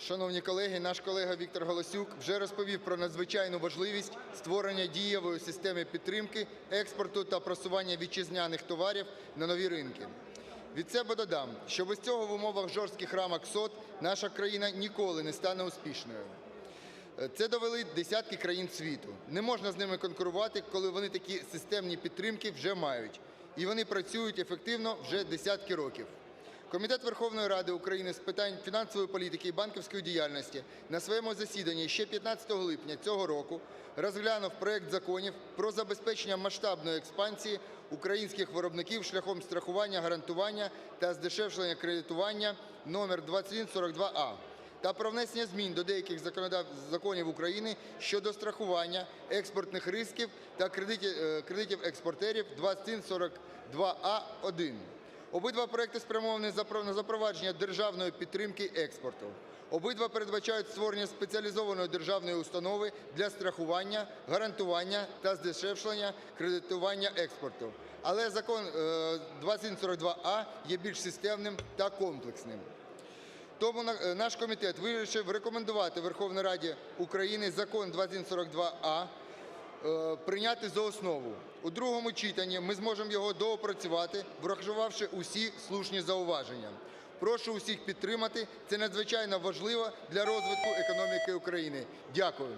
Шановні колеги, наш колега Віктор Голосюк вже розповів про надзвичайну важливість створення дієвої системи підтримки експорту та просування вітчизняних товарів на нові ринки. Від себе додам, що без цього в умовах жорстких рамок СОТ наша країна ніколи не стане успішною. Це довели десятки країн світу. Не можна з ними конкурувати, коли вони такі системні підтримки вже мають. І вони працюють ефективно вже десятки років. Комітет Верховної Ради України з питань фінансової політики і банківської діяльності на своєму засіданні ще 15 липня цього року розглянув проект законів про забезпечення масштабної експансії українських виробників шляхом страхування, гарантування та здешевлення кредитування номер 2142А та про внесення змін до деяких законів України щодо страхування експортних ризиків та е, кредитів експортерів 2142А1. Обидва проекти спрямовані на запровадження державної підтримки експорту. Обидва передбачають створення спеціалізованої державної установи для страхування, гарантування та здешевлення кредитування експорту. Але закон е, 2142А є більш системним та комплексним. Тому е, наш комітет вирішив рекомендувати Верховній Раді України закон 2142А е, прийняти за основу. У другому читанні ми зможемо його доопрацювати, врахувавши усі слушні зауваження. Прошу усіх підтримати. Це надзвичайно важливо для розвитку економіки України. Дякую.